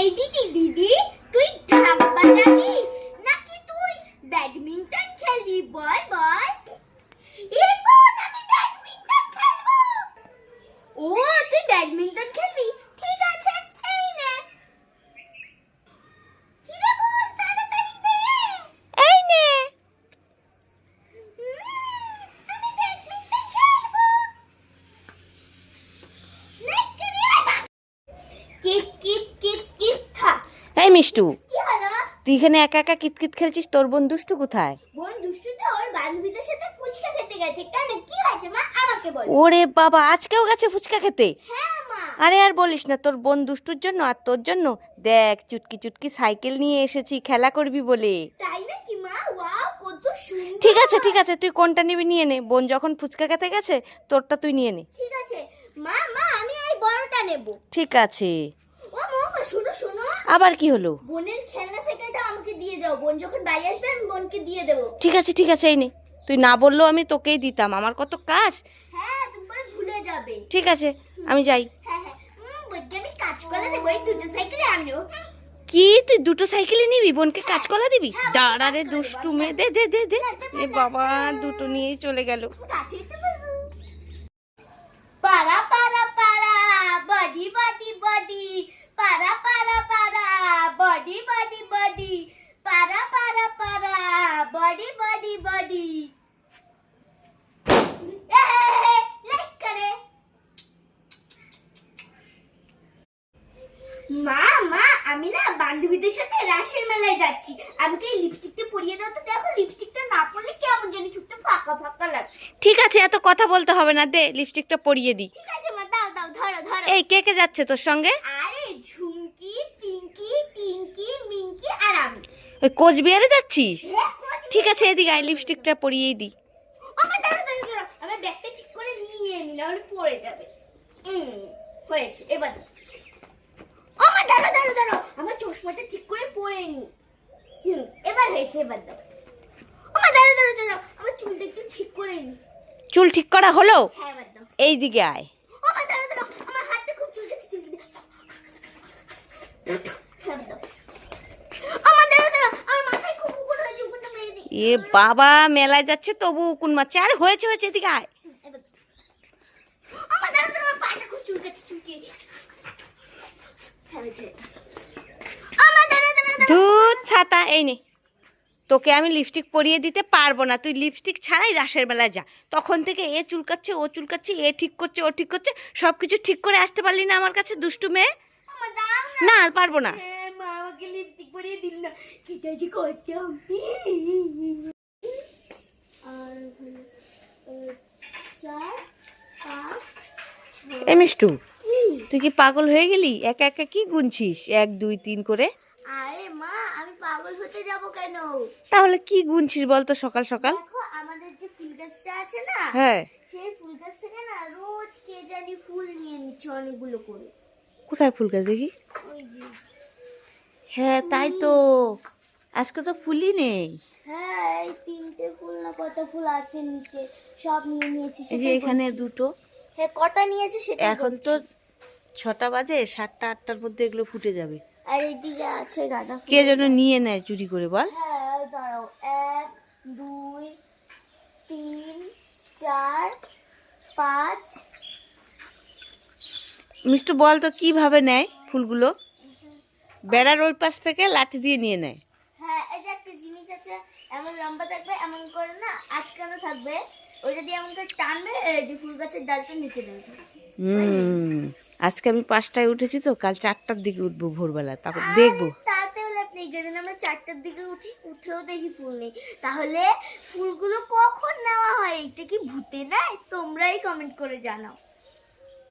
এই দিদি দিদি তুই ঢাক বাজাবি নাকি তুই ব্যাডমিন্টন খেলবি বল বল এই বোন আমি ব্যাডমিন্টন খেলব ও তুই ব্যাডমিন্টন খেলবি ঠিক আছে এই নে কি রে বোন তাড়াতাড়ি দে এই নে আমি ব্যাডমিন্টন খেলব কিট কিট কিট কিট থা এই মিষ্টু? তুই এখানে একা একা কিতকিত খেলছিস? তোর বোন দুষ্টু কোথায়? বোন ওর বান্ধবীদের সাথে ফুচকা খেতে গেছে। কেন? কি হয়েছে মা? আমাকে বল। ওরে বাবা আজকেও গেছে ফুচকা খেতে? হ্যাঁ মা। আরে আর বলিস না তোর বোন দুষ্টুর জন্য আর তোর জন্য দেখ চুটকি চুটকি সাইকেল নিয়ে এসেছি খেলা করবি বলে। তাই নাকি মা? ওয়াও কত সুন্দর। ঠিক আছে ঠিক আছে তুই কোনটা নিবি নিয়ে নে। বোন যখন ফুচকা খেতে গেছে তোরটা তুই নিয়ে নে। ঠিক আছে। মা মা আমি এই বড়টা নেব। ঠিক আছে। শোনো শোনো। আবার কি হলো? বোনের খেলনা সাইকেলটা আমাকে দিয়ে যাও। বোন যখন বাড়ি আসবে আমি বোনকে দিয়ে দেবো। ঠিক আছে ঠিক আছে এই নে। তুই না বললেও আমি তোকেই দিতাম। আমার কত কাজ। হ্যাঁ তুমি পরে ভুলে যাবে। ঠিক আছে আমি যাই। হ্যাঁ হ্যাঁ। হুম বোনকে আমি কাজ করে দেবো। এই দুটো সাইকেলে আমিও কি? তুই দুটো সাইকেলে নিবি? বোনকে কাজ কলা দিবি? দাঁড়া রে দুষ্টু মেয়ে। দে দে দে দে। এ বাবা দুটো নিয়েই চলে গেল। কাছে যেতে পারব পারা পারা পারা বডি বডি বডি পারা পারা পারা বডি বডি বডি। পারা পারা পারা বডি বডি বডি। মা মা আমি না বান্ধবীদের সাথে রাসের মেলায় যাচ্ছি। আমাকে এই লিপস্টিকটা পরিয়ে দাও তো দেখো লিপস্টিকটা না পরলে কেমন জানি চুপটা ফাঁকা ফাঁকা লাগে ঠিক আছে এত কথা বলতে হবে না দে লিপস্টিকটা পরিয়ে দি ঠিক আছে মা দাও দাও ধরো ধরো। এই কে কে যাচ্ছে তোর সঙ্গে আরে ঝুমকি পিঙ্কি টিঙ্কি মিঙ্কি আর আমি ওই কোচবিহারে যাচ্ছিস? ঠিক আছে এদিকে আয় লিপস্টিকটা পরিয়েই দি। আমার দাঁড়ো দাঁড়ো দাঁড়ো আমার ব্যাগটা ঠিক করে নিয়ে পড়ে যাবে। হুম হয়েছে এবার। আমার দাঁড়ো দাঁড়ো দাঁড়ো। আমার চশমাটা ঠিক করে পরে নি। হুম এবার হয়েছে এবার দাও আমার দাঁড়ো দাঁড়ো দাঁড়ো। আমার চুলটা একটু ঠিক করে নি। চুল ঠিক করা হলো? হ্যাঁ এবার দাও এই দিকে আয় আমার দাঁড়ো দাঁড়ো আমার হাতটা খুব চুলকাচ্ছে চুলকাচ্ছে হ্যাঁ, এবার দাও। আমার দাঁড়ো দাঁড়ো আমার মাথায় খুব উকুন হয়েছে উকুনটা মেরে দিই এ বাবা মেলায় যাচ্ছে তবু উকুন মারছে। আরে হয়েছে হয়েছে এদিকে আয়। হ্যাঁ দুধ ছাতা এই নে। তোকে আমি লিপস্টিক পরিয়ে দিতে পারব না। তুই লিপস্টিক ছাড়াই রাসের বেলায় যা। তখন থেকে এ চুলকাচ্ছে ও চুলকাচ্ছে এ ঠিক করছে ও ঠিক করছে। সব কিছু ঠিক করে আসতে পারলি না আমার কাছে দুষ্টু মেয়ে? না পারব না। পরিয়ে দিল। না কিটা যে করতাম আর চার পাঁচ এ মিষ্টু তুই কি পাগল হয়ে গেলি? একা একা কি গুনছিস? এক দুই তিন করে। আরে মা আমি পাগল হতে যাব কেন? তাহলে কি গুনছিস বলতো সকাল সকাল? দেখো আমাদের যে ফুল গাছটা আছে না হ্যাঁ। সেই ফুল গাছ থেকে না রোজ কে জানি ফুল নিয়ে নিচ্ছে অনেকগুলো করে। কোথায় ফুল গাছ দেখি? হ্যাঁ তাই তো। আজকে তো ফুলই নেই। হ্যাঁ এই তিনটে ফুল না কটা ফুল আছে নিচে? সব নিয়ে নিয়েছি এই যে এখানে দুটো। হ্যাঁ কটা নিয়েছি সেটা এখন তো ছটা বাজে সাতটা আটটার মধ্যে এগুলো ফুটে যাবে। আর এইদিকে আছে গাঁদা ফুল। কে যেন নিয়ে নেয় চুরি করে বল। হ্যাঁ দাঁড়াও। এক দুই তিন চার পাঁচ। মিষ্টু বল তো কীভাবে নেয় ফুলগুলো? বেড়ার ওই পাশ থেকে লাঠি দিয়ে নিয়ে নেয়। হ্যাঁ এই যে একটা জিনিস আছে এমন লম্বা থাকবে এমন করে না আটকানো থাকবে ওইটা দিয়ে এমন করে টানবে যে ফুল গাছের ডালটা নিচে হুম আজকে আমি পাঁচটায় উঠেছি তো কাল চারটার দিকে উঠবো ভোরবেলা তারপর দেখব। তাতে হলে আপনি যেদিন আমরা চারটার দিকে উঠি উঠেও দেখি ফুল নেই। তাহলে ফুলগুলো কখন নেওয়া হয় এইটা কি ভূতে নেয় তোমরাই কমেন্ট করে জানাও।